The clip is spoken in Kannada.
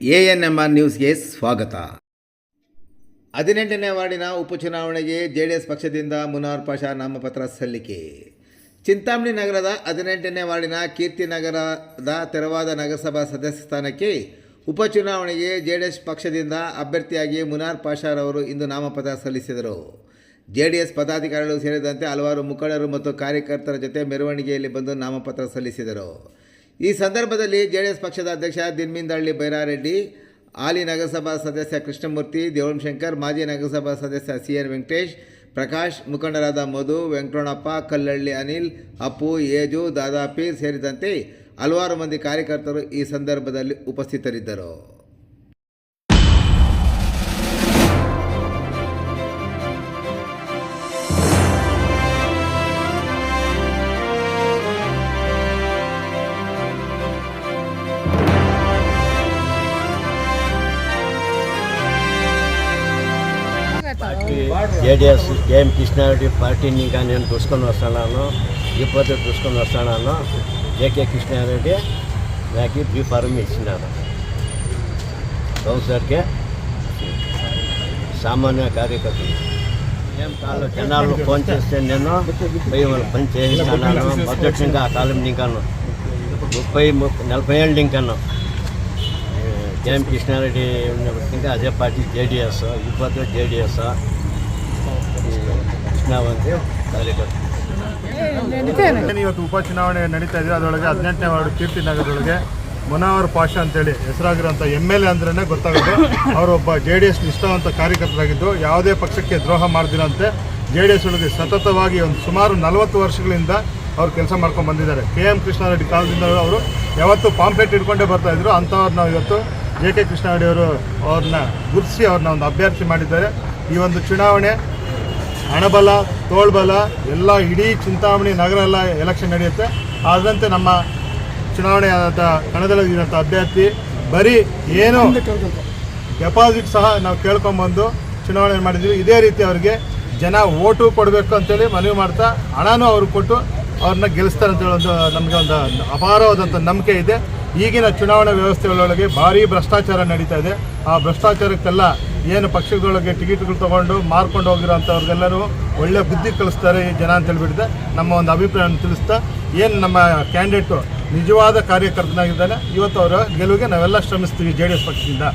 ಎ ಎನ್ ಎಂ ಆರ್ ನ್ಯೂಸ್ಗೆ ಸ್ವಾಗತ. ಹದಿನೆಂಟನೇ ವಾರ್ಡಿನ ಉಪಚುನಾವಣೆಗೆ ಜೆ ಡಿ ಎಸ್ ಪಕ್ಷದಿಂದ ಮುನಾರ್ ಪಾಷಾ ನಾಮಪತ್ರ ಸಲ್ಲಿಕೆ. ಚಿಂತಾಮಣಿ ನಗರದ ಹದಿನೆಂಟನೇ ವಾರ್ಡಿನ ಕೀರ್ತಿನಗರದ ತೆರವಾದ ನಗರಸಭಾ ಸದಸ್ಯ ಸ್ಥಾನಕ್ಕೆ ಉಪಚುನಾವಣೆಗೆ ಜೆ ಡಿ ಎಸ್ ಪಕ್ಷದಿಂದ ಅಭ್ಯರ್ಥಿಯಾಗಿ ಮುನಾರ್ ಪಾಷಾರವರು ಇಂದು ನಾಮಪತ್ರ ಸಲ್ಲಿಸಿದರು. ಜೆ ಡಿ ಎಸ್ ಪದಾಧಿಕಾರಿಗಳು ಸೇರಿದಂತೆ ಹಲವಾರು ಮುಖಂಡರು ಮತ್ತು ಕಾರ್ಯಕರ್ತರ ಜೊತೆ ಮೆರವಣಿಗೆಯಲ್ಲಿ ಬಂದು ನಾಮಪತ್ರ ಸಲ್ಲಿಸಿದರು. ಈ ಸಂದರ್ಭದಲ್ಲಿ ಜೆ ಡಿ ಎಸ್ ಪಕ್ಷದ ಅಧ್ಯಕ್ಷ ದಿನ್ಮಿಂದಳ್ಳಿ ಬೈರಾರೆಡ್ಡಿ, ಹಾಲಿ ನಗರಸಭಾ ಸದಸ್ಯ ಕೃಷ್ಣಮೂರ್ತಿ ದೇವಂಶಂಕರ್ ಮಾಜಿ ನಗರಸಭಾ ಸದಸ್ಯ ಸಿ ಎನ್ ವೆಂಕಟೇಶ್, ಪ್ರಕಾಶ್, ಮುಖಂಡರಾದ ಮಧು ವೆಂಕಟೋಣಪ್ಪ ಕಲ್ಲಳ್ಳಿ ಅನಿಲ್, ಅಪ್ಪು, ಏಜು, ದಾದಾಪೀರ್ ಸೇರಿದಂತೆ ಹಲವಾರು ಮಂದಿ ಕಾರ್ಯಕರ್ತರು ಈ ಸಂದರ್ಭದಲ್ಲಿ ಉಪಸ್ಥಿತರಿದ್ದರು. జేడిఎస్ జేఎం కృష్ణారెడ్డి పార్టీని ఇంకా నేను చూసుకొని వస్తున్నాను ఇప్పుడు చూసుకొని వస్తున్నాను జేకే కృష్ణారెడ్డి నాకు బీ ఫారం ఇచ్చినారు. కౌన్సిలర్కే సామాన్య కార్యకర్తలు. జనాలు ఫోన్ చేస్తే నేను ముప్పై పని చేయిస్తున్నాను మొదటి ఇంకా ఆ కాలం ఇంకాను ముప్పై నలభై ఏళ్ళు ఇంకాను జేఎం కృష్ణారెడ్డి ఉన్నప్పటికీ అదే పార్టీ జేడిఎస్ ఇప్పుడు జేడిఎస్. ಇವತ್ತು ಉಪಚುನಾವಣೆ ನಡೀತಾ ಇದೆ. ಅದರೊಳಗೆ ಹದಿನೆಂಟನೇ ವಾರ್ಡ್ ಕೀರ್ತಿ ನಗರದೊಳಗೆ ಮುನಾವರ್ ಪಾಷಾ ಅಂತೇಳಿ ಹೆಸರಾಗಿರೋಂಥ ಎಂ ಎಲ್ ಎ ಅಂದ್ರೇ ಗೊತ್ತಾಗುತ್ತೆ. ಅವರೊಬ್ಬ ಜೆ ಡಿ ಎಸ್ ನಿಷ್ಠಾವಂತ ಕಾರ್ಯಕರ್ತರಾಗಿದ್ದು ಯಾವುದೇ ಪಕ್ಷಕ್ಕೆ ದ್ರೋಹ ಮಾಡದಿರಂತೆ ಜೆ ಡಿ ಎಸ್ ಒಳಗೆ ಸತತವಾಗಿ ಒಂದು ಸುಮಾರು ನಲವತ್ತು ವರ್ಷಗಳಿಂದ ಅವ್ರು ಕೆಲಸ ಮಾಡ್ಕೊಂಡು ಬಂದಿದ್ದಾರೆ. ಕೆ ಎಂ ಕೃಷ್ಣಾರೆಡ್ಡಿ ಕಾಲದಿಂದ ಅವರು ಯಾವತ್ತೂ ಪಾಂಪ್ಲೆಟ್ ಇಟ್ಕೊಂಡೇ ಬರ್ತಾ ಇದ್ರು. ಅಂಥವ್ರು ನಾವು ಇವತ್ತು ಜೆ ಕೆ ಕೃಷ್ಣಾರೆಡ್ಡಿ ಅವರು ಅವ್ರನ್ನ ಗುರುತಿಸಿ ಅವ್ರನ್ನ ಒಂದು ಅಭ್ಯರ್ಥಿ ಮಾಡಿದ್ದಾರೆ. ಈ ಒಂದು ಚುನಾವಣೆ ಹಣಬಲ, ತೋಳ್ಬಲ, ಎಲ್ಲ ಇಡೀ ಚಿಂತಾಮಣಿ ನಗರ ಎಲ್ಲ ಎಲೆಕ್ಷನ್ ನಡೆಯುತ್ತೆ. ಅದರಂತೆ ನಮ್ಮ ಚುನಾವಣೆ ಆದಂಥ ಕಣದಲ್ಲಿರುವಂಥ ಅಭ್ಯರ್ಥಿ, ಬರೀ ಏನು ಡೆಪಾಸಿಟ್ ಸಹ ನಾವು ಕೇಳ್ಕೊಂಬಂದು ಚುನಾವಣೆ ಮಾಡಿದ್ವಿ. ಇದೇ ರೀತಿ ಅವ್ರಿಗೆ ಜನ ಓಟು ಕೊಡಬೇಕು ಅಂತೇಳಿ ಮನವಿ ಮಾಡ್ತಾ ಹಣನೂ ಅವ್ರಿಗೆ ಕೊಟ್ಟು ಅವ್ರನ್ನ ಗೆಲ್ಲಿಸ್ತಾರೆ ಅಂತೇಳಿ ಒಂದು ನಮಗೆ ಒಂದು ಅಪಾರವಾದಂಥ ನಂಬಿಕೆ ಇದೆ. ಈಗಿನ ಚುನಾವಣಾ ವ್ಯವಸ್ಥೆಗಳೊಳಗೆ ಭಾರಿ ಭ್ರಷ್ಟಾಚಾರ ನಡೀತಾ ಇದೆ. ಆ ಭ್ರಷ್ಟಾಚಾರಕ್ಕೆಲ್ಲ ಏನು ಪಕ್ಷದೊಳಗೆ ಟಿಕೆಟ್ಗಳು ತೊಗೊಂಡು ಮಾರ್ಕೊಂಡು ಹೋಗಿರೋಂಥವ್ರಿಗೆಲ್ಲರೂ ಒಳ್ಳೆ ಬುದ್ಧಿ ಕಲಿಸ್ತಾರೆ ಈ ಜನ ಅಂತ ಹೇಳಿಬಿಟ್ಟಿದೆ. ನಮ್ಮ ಒಂದು ಅಭಿಪ್ರಾಯವನ್ನು ತಿಳಿಸ್ತಾ ಏನು ನಮ್ಮ ಕ್ಯಾಂಡಿಡೇಟು ನಿಜವಾದ ಕಾರ್ಯಕರ್ತನಾಗಿದ್ದಾನೆ. ಇವತ್ತು ಅವರ ಗೆಲುವಿಗೆ ನಾವೆಲ್ಲ ಶ್ರಮಿಸ್ತೀವಿ ಜೆ ಡಿ ಎಸ್ ಪಕ್ಷದಿಂದ.